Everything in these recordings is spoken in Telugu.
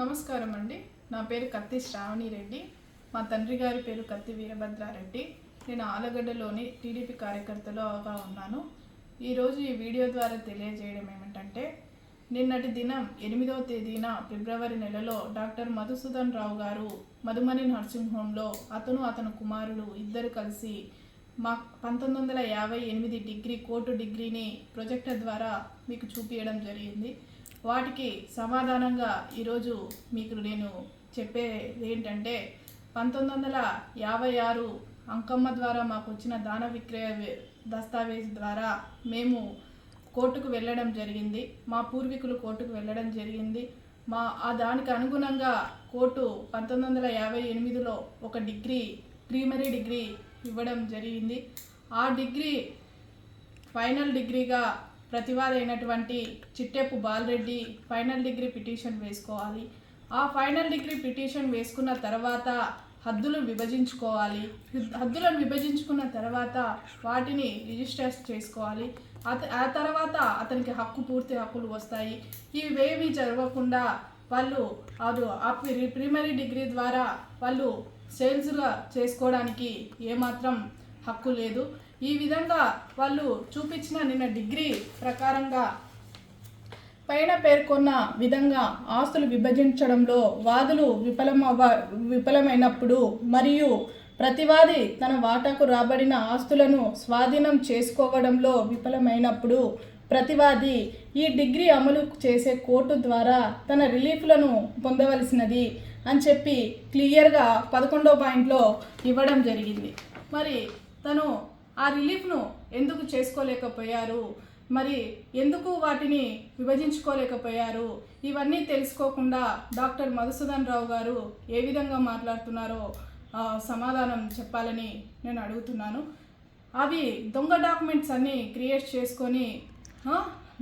నమస్కారం అండి నా పేరు కత్తి శ్రావణి రెడ్డి. మా తండ్రి గారి పేరు కత్తి వీరభద్రారెడ్డి నేను ఆలగడ్డలోని టీడీపీ కార్యకర్తలుగా ఉన్నాను. ఈరోజు ఈ వీడియో ద్వారా తెలియజేయడం ఏమిటంటే నిన్నటి దినం ఎనిమిదవ తేదీన ఫిబ్రవరి నెలలో డాక్టర్ మధుసూదన్ రావు గారు మధుమని నర్సింగ్ హోంలో అతను అతని కుమారుడు ఇద్దరు కలిసి మా పంతొమ్మిది వందల యాభై ఎనిమిది డిగ్రీ కోర్టు డిగ్రీని ప్రొజెక్టర్ ద్వారా మీకు చూపించడం జరిగింది. వాటికి సమాధానంగా ఈరోజు మీకు నేను చెప్పేది ఏంటంటే పంతొమ్మిది వందల యాభై ఆరు అంకమ్మ ద్వారా మాకు వచ్చిన దాన విక్రయ దస్తావేజ్ ద్వారా మేము కోర్టుకు వెళ్ళడం జరిగింది. మా పూర్వీకులు కోర్టుకు వెళ్ళడం జరిగింది. మా ఆ దానికి అనుగుణంగా కోర్టు పంతొమ్మిది వందల యాభై ఎనిమిదిలో ఒక డిగ్రీ ప్రీమరీ డిగ్రీ ఇవ్వడం జరిగింది. ఆ డిగ్రీ ఫైనల్ డిగ్రీగా ప్రతివాది అయినటువంటి Chitteppu Balareddy final degree petition వేసుకోవాలి. ఆ ఫైనల్ డిగ్రీ పిటిషన్ వేసుకున్న తర్వాత హద్దులు విభజించుకోవాలి. హద్దులను విభజించుకున్న తర్వాత వాటిని రిజిస్టర్ చేసుకోవాలి. అత ఆ తర్వాత అతనికి హక్కు పూర్తి హక్కులు వస్తాయి. ఇవేమీ జరగకుండా వాళ్ళు అది ఆ ప్రిమరీ డిగ్రీ ద్వారా వాళ్ళు సేల్స్గా చేసుకోవడానికి ఏమాత్రం హక్కు లేదు. ఈ విధంగా వాళ్ళు చూపించిన నిన్న డిగ్రీ ప్రకారంగా పైన పేర్కొన్న విధంగా ఆస్తులు విభజించడంలో వాదులు విఫలమవ విఫలమైనప్పుడు మరియు ప్రతివాది తన వాటాకు రాబడిన ఆస్తులను స్వాధీనం చేసుకోవడంలో విఫలమైనప్పుడు ప్రతివాది ఈ డిగ్రీ అమలు చేసే కోర్టు ద్వారా తన రిలీఫ్లను పొందవలసినది అని చెప్పి క్లియర్గా పదకొండో పాయింట్లో ఇవ్వడం జరిగింది. మరి తను ఆ రిలీఫ్ను ఎందుకు చేసుకోలేకపోయారు? మరి ఎందుకు వాటిని విభజించుకోలేకపోయారు? ఇవన్నీ తెలుసుకోకుండా డాక్టర్ మధుసూదన్ రావు గారు ఏ విధంగా మాట్లాడుతున్నారో సమాధానం చెప్పాలని నేను అడుగుతున్నాను. అవి దొంగ డాక్యుమెంట్స్ అన్నీ క్రియేట్ చేసుకొని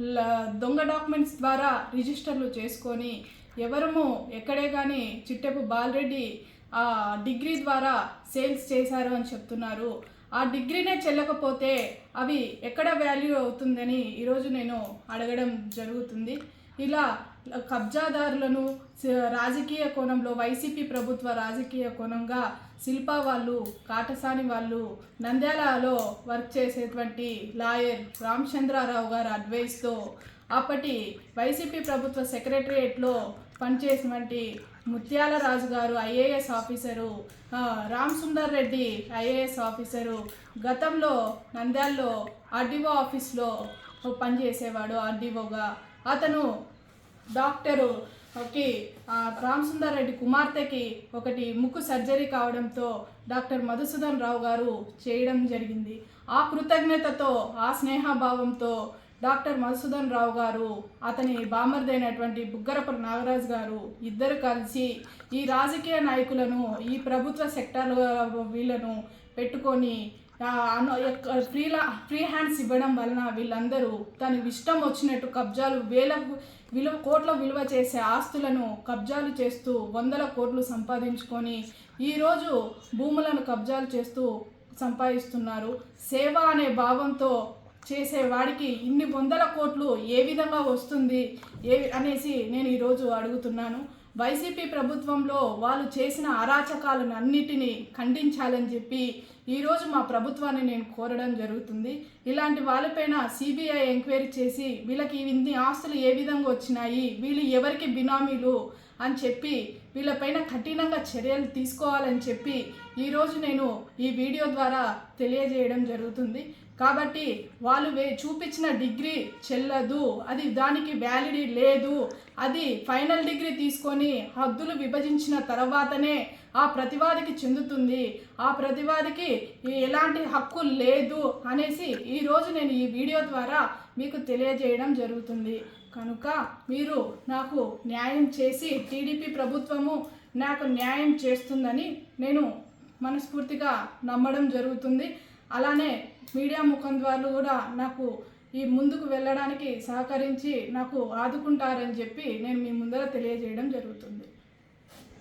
ల- దొంగ డాక్యుమెంట్స్ ద్వారా రిజిస్టర్లు చేసుకొని ఎవరము ఎక్కడే కానీ చిట్టెపు బాలరెడ్డి ఆ డిగ్రీ ద్వారా సేల్స్ చేశారు అని చెప్తున్నారు. ఆ డిగ్రీనే చెల్లకపోతే అవి ఎక్కడ వాల్యూ అవుతుందని ఈరోజు నేను అడగడం జరుగుతుంది. ఇలా కబ్జాదారులను రాజకీయ కోణంలో వైసీపీ ప్రభుత్వ రాజకీయ కోణంగా శిల్పా వాళ్ళు కాటసాని వాళ్ళు నంద్యాలలో వర్క్ చేసేటువంటి లాయర్ రామచంద్రారావు గారి అడ్వైస్తో అప్పటి వైసీపీ ప్రభుత్వ సెక్రటరియేట్లో పనిచేసినటువంటి Muthyala Raju garu IAS officer Ram Sundar Reddy IAS officer గతంలో నంద్యాల్లో ఆర్డీఓ ఆఫీస్లో పనిచేసేవాడు ఆర్డీఓగా. అతను డాక్టరు ఓకే రామ్ సుందర్ రెడ్డి కుమార్తెకి ఒకటి ముక్కు సర్జరీ కావడంతో డాక్టర్ మధుసూదన్ రావు గారు చేయడం జరిగింది. ఆ కృతజ్ఞతతో ఆ స్నేహభావంతో డాక్టర్ మధుసూదన్ రావు గారు అతని బామర్దైనటువంటి బుగ్గరపు నాగరాజు గారు ఇద్దరు కలిసి ఈ రాజకీయ నాయకులను ఈ ప్రభుత్వ సెక్టార్ వీళ్ళను పెట్టుకొని ఫ్రీలా ఫ్రీ హ్యాండ్స్ ఇవ్వడం వలన వీళ్ళందరూ తనకు ఇష్టం వచ్చినట్టు కబ్జాలు వేల విలువ కోట్ల విలువ చేసే ఆస్తులను కబ్జాలు చేస్తూ వందల కోట్లు సంపాదించుకొని ఈరోజు భూములను కబ్జాలు చేస్తూ సంపాదిస్తున్నారు. సేవ అనే భావంతో చేసేవాడికి ఇన్ని వందల కోట్లు ఏ విధంగా వస్తుంది? ఏ అనేసి నేను ఈరోజు అడుగుతున్నాను. వైసీపీ ప్రభుత్వంలో వాళ్ళు చేసిన అరాచకాలను అన్నిటినీ ఖండించాలని చెప్పి ఈరోజు మా ప్రభుత్వాన్ని నేను కోరడం జరుగుతుంది. ఇలాంటి వాళ్ళపైన సిబిఐ ఎంక్వైరీ చేసి వీళ్ళకి ఇన్ని ఆస్తులు ఏ విధంగా వచ్చినాయి? వీళ్ళు ఎవరికి బినామీలు? అని చెప్పి వీళ్ళపైన కఠినంగా చర్యలు తీసుకోవాలని చెప్పి ఈరోజు నేను ఈ వీడియో ద్వారా తెలియజేయడం జరుగుతుంది. కాబట్టి వాళ్ళు వే చూపించిన డిగ్రీ చెల్లదు. అది దానికి వ్యాలిడీ లేదు. అది ఫైనల్ డిగ్రీ తీసుకొని హద్దులు విభజించిన తర్వాతనే ఆ ప్రతివాదికి చెందుతుంది. ఆ ప్రతివాదికి ఎలాంటి హక్కు లేదు అనేసి ఈరోజు నేను ఈ వీడియో ద్వారా మీకు తెలియజేయడం జరుగుతుంది. కనుక మీరు నాకు న్యాయం చేసి టీడీపీ ప్రభుత్వము నాకు న్యాయం చేస్తుందని నేను మనస్ఫూర్తిగా నమ్మడం జరుగుతుంది. అలానే మీడియా ముఖం ద్వారా కూడా నాకు ఈ ముందుకు వెళ్ళడానికి సహకరించి నాకు ఆదుకుంటారని చెప్పి నేను మీ ముందర తెలియజేయడం జరుగుతుంది.